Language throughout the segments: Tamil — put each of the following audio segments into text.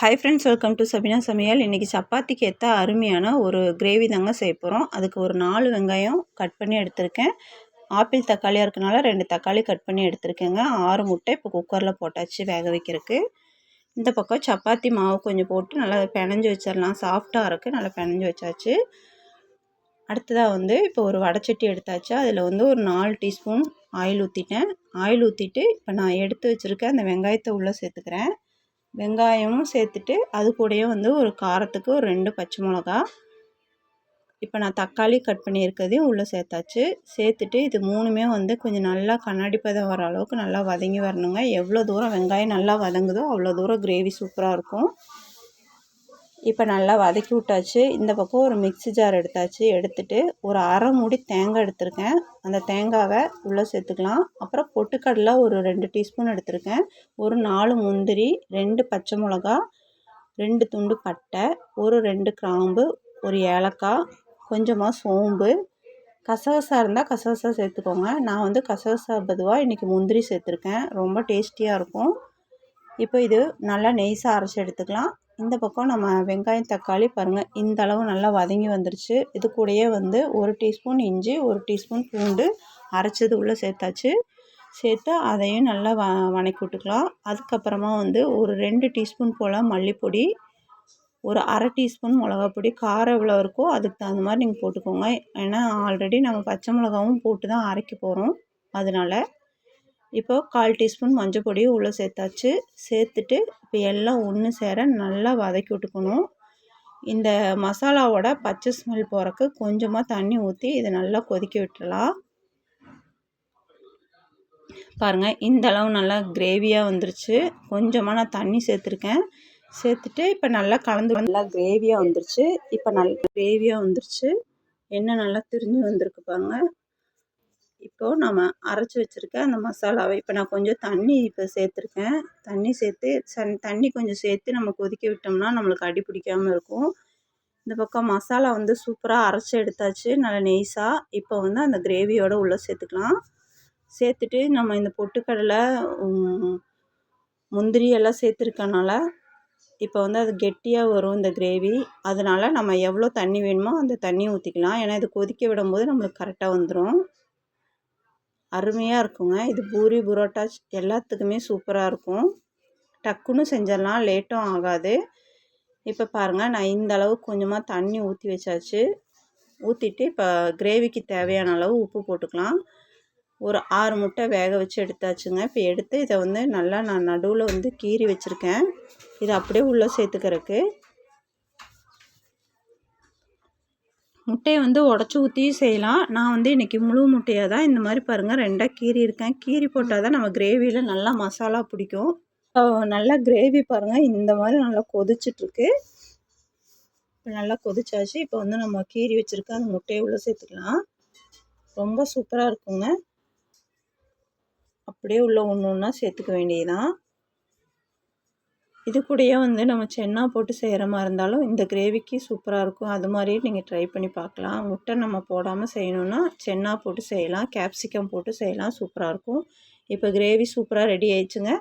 Hi friends welcome to Sabina சமையல் இன்றைக்கி சப்பாத்திக்கு ஏற்ற அருமையான ஒரு கிரேவி தாங்க செய்ய போகிறோம் அதுக்கு ஒரு நாலு வெங்காயம் கட் பண்ணி எடுத்திருக்கேன். ஆப்பிள் தக்காளியாக இருக்கனால ரெண்டு தக்காளி கட் பண்ணி எடுத்திருக்கேங்க. ஆறு முட்டை இப்போ குக்கரில் போட்டாச்சு வேக வைக்கிறதுக்கு. இந்த பக்கம் சப்பாத்தி மாவு கொஞ்சம் போட்டு நல்லா பிணைஞ்சி வச்சிடலாம் சாஃப்டாக இருக்குது நல்லா பிணைஞ்சி வச்சாச்சு. அடுத்ததாக வந்து இப்போ ஒரு வடைச்சட்டி எடுத்தாச்சு. அதில் வந்து ஒரு நாலு டீஸ்பூன் ஆயில் ஊற்றிட்டேன் ஆயில் ஊற்றிட்டு இப்போ நான் எடுத்து வச்சுருக்கேன் அந்த வெங்காயத்தை உள்ளே சேர்த்துக்கிறேன். வெங்காயமும் சேர்த்துட்டு அது கூடயே வந்து ஒரு காரத்துக்கு ஒரு ரெண்டு பச்சை மிளகா. இப்போ நான் தக்காளி கட் பண்ணியிருக்கிறதையும் உள்ளே சேர்த்தாச்சு. சேர்த்துட்டு இது மூணுமே வந்து கொஞ்சம் நல்லா கண்ணாடி பதம் வர அளவுக்கு நல்லா வதங்கி வரணுங்க. எவ்வளோ தூரம் வெங்காயம் நல்லா வதங்குதோ அவ்வளோ தூரம் கிரேவி சூப்பராக இருக்கும். இப்போ நல்லா வதக்கி விட்டாச்சு. இந்த பக்கம் ஒரு மிக்ஸி ஜார் எடுத்தாச்சு. எடுத்துட்டு ஒரு அரை மூடி தேங்காய் எடுத்திருக்கேன். அந்த தேங்காவை உள்ளே சேர்த்துக்கலாம். அப்புறம் பொட்டுக்கடலை ஒரு ரெண்டு டீஸ்பூன் எடுத்திருக்கேன். ஒரு நாலு முந்திரி ரெண்டு பச்சை மிளகா ரெண்டு துண்டு பட்டை ஒரு ரெண்டு கிராம்பு ஒரு ஏலக்காய் கொஞ்சமாக சோம்பு. கசகசா இருந்தால் கசகசா சேர்த்துக்கோங்க. நான் வந்து கசகசா பதுவாக இன்றைக்கி முந்திரி சேர்த்துருக்கேன். ரொம்ப டேஸ்டியாக இருக்கும். இப்போ இது நல்லா நெய்ஸாக அரைச்சி எடுத்துக்கலாம். இந்த பக்கம் நம்ம வெங்காயம் தக்காளி பாருங்கள் இந்த அளவு நல்லா வதங்கி வந்துருச்சு. இது கூடயே வந்து ஒரு டீஸ்பூன் இஞ்சி ஒரு டீஸ்பூன் பூண்டு அரைச்சது உள்ளே சேர்த்தாச்சு. சேர்த்து அதையும் நல்லா வ வணக்கி விட்டுக்கலாம். அதுக்கப்புறமா வந்து ஒரு ரெண்டு டீஸ்பூன் போல் மல்லிப்பொடி ஒரு அரை டீஸ்பூன் மிளகாப்பொடி. காரம் எவ்வளோ இருக்கோ அதுக்கு தகுந்த மாதிரி நீங்கள் போட்டுக்கோங்க. ஏன்னா ஆல்ரெடி நம்ம பச்சை மிளகாவும் போட்டு தான் அரைக்க போகிறோம் அதனால் இப்போது கால் டீஸ்பூன் மஞ்சள் பொடியும் உள்ளே சேர்த்தாச்சு. சேர்த்துட்டு இப்போ எல்லாம் ஒன்று சேர நல்லா வதக்கி விட்டுக்கணும். இந்த மசாலாவோட பச்சை ஸ்மெல் போகிறக்கு கொஞ்சமாக தண்ணி ஊற்றி இதை நல்லா கொதிக்க விட்டுடலாம் பாருங்கள் இந்த அளவு நல்லா கிரேவியாக வந்துருச்சு. கொஞ்சமாக நான் தண்ணி சேர்த்துருக்கேன். சேர்த்துட்டு இப்போ நல்லா கலந்து நல்லா கிரேவியாக வந்துருச்சு. இப்போ நல்லா கிரேவியாக வந்துருச்சு. எண்ணெய் நல்லா திரிஞ்சு வந்திருக்கு பாருங்கள் இப்போது நம்ம அரைச்சி வச்சுருக்க அந்த மசாலாவை இப்போ நான் கொஞ்சம் தண்ணி இப்போ சேர்த்துருக்கேன். தண்ணி சேர்த்து சன் தண்ணி கொஞ்சம் சேர்த்து நம்ம கொதிக்க விட்டோம்னா நம்மளுக்கு அடி பிடிக்காமல் இருக்கும். இந்த பக்கம் மசாலா வந்து சூப்பராக அரைச்சி எடுத்தாச்சு நல்லா நெய்ஸாக இப்போ வந்து அந்த கிரேவியோடு உள்ளே சேர்த்துக்கலாம். சேர்த்துட்டு நம்ம இந்த பொட்டுக்கடலை முந்திரி எல்லாம் சேர்த்துருக்கனால இப்போ வந்து அது கெட்டியாக வரும் இந்த கிரேவி. அதனால் நம்ம எவ்வளோ தண்ணி வேணுமோ அந்த தண்ணியை ஊற்றிக்கலாம் ஏன்னா இது கொதிக்க விடும்போது நம்மளுக்கு கரெக்டாக வந்துடும் அருமையாக இருக்குங்க. இது பூரி புரோட்டா எல்லாத்துக்குமே சூப்பராக இருக்கும். டக்குன்னு செஞ்சிடலாம் லேட்டும் ஆகாது. இப்போ பாருங்கள் நான் இந்த அளவு கொஞ்சமாக தண்ணி ஊற்றி வச்சாச்சு. ஊற்றிட்டு இப்போ கிரேவிக்கு தேவையான அளவு உப்பு போட்டுக்கலாம். ஒரு ஆறு முட்டை வேக வச்சு எடுத்தாச்சுங்க. இப்போ எடுத்து இதை வந்து நல்லா நான் நடுவில் வந்து கீறி வச்சுருக்கேன். இதை அப்படியே உள்ளே சேர்த்துக்கிறதுக்கு முட்டையை வந்து உடச்சி ஊற்றியும் செய்யலாம். நான் வந்து இன்றைக்கி முழு முட்டையாக தான் இந்த மாதிரி பாருங்கள் ரெண்டாக கீறி இருக்கேன். கீறி போட்டால் தான் நம்ம கிரேவியில் நல்லா மசாலா பிடிக்கும். நல்லா கிரேவி பாருங்கள் இந்த மாதிரி நல்லா கொதிச்சிட்ருக்கு. இப்போ நல்லா கொதிச்சாச்சு. இப்போ வந்து நம்ம கீறி வச்சுருக்க அந்த முட்டையை உள்ளே சேர்த்துக்கலாம். ரொம்ப சூப்பராக இருக்குங்க. அப்படியே உள்ள ஒன்று ஒன்றா சேர்த்துக்க வேண்டியதுதான். இது கூடயே வந்து நம்ம சென்னா போட்டு செய்கிற மாதிரி இருந்தாலும் இந்த கிரேவிக்கு சூப்பராக இருக்கும். அது மாதிரியே நீங்கள் ட்ரை பண்ணி பார்க்கலாம். முட்டை நம்ம போடாமல் செய்யணுன்னா சென்னா போட்டு செய்யலாம். கேப்சிகம் போட்டு செய்யலாம். சூப்பராக இருக்கும். இப்போ கிரேவி சூப்பராக ரெடி ஆயிடுச்சுங்க.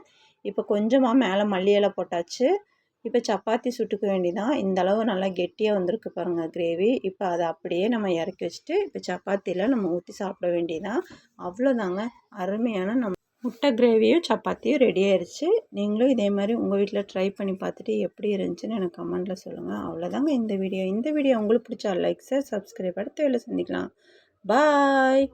இப்போ கொஞ்சமாக மேலே மல்லி இலை போட்டாச்சு. இப்போ சப்பாத்தி சுட்டுக்க வேண்டிதான். இந்த அளவு நல்லா கெட்டியாக வந்திருக்கு பாருங்கள் கிரேவி. இப்போ அதை அப்படியே நம்ம இறக்கி வச்சுட்டு இப்போ சப்பாத்தியில் நம்ம ஊற்றி சாப்பிட வேண்டியதான் அவ்வளோதாங்க அருமையான நம்ம முட்டை கிரேவியும் சப்பாத்தியும் ரெடி ஆயிடுச்சு நீங்களும் இதே மாதிரி உங்கள் வீட்டில் ட்ரை பண்ணி பார்த்துட்டு எப்படி இருந்துச்சுன்னு எனக்கு கமெண்ட்டில் சொல்லுங்கள் அவ்வளோதாங்க இந்த வீடியோ இந்த வீடியோ உங்களுக்கு பிடிச்சா லைக் சார் சப்ஸ்கிரைப் அடுத்த வேலை சந்திக்கலாம். பாய்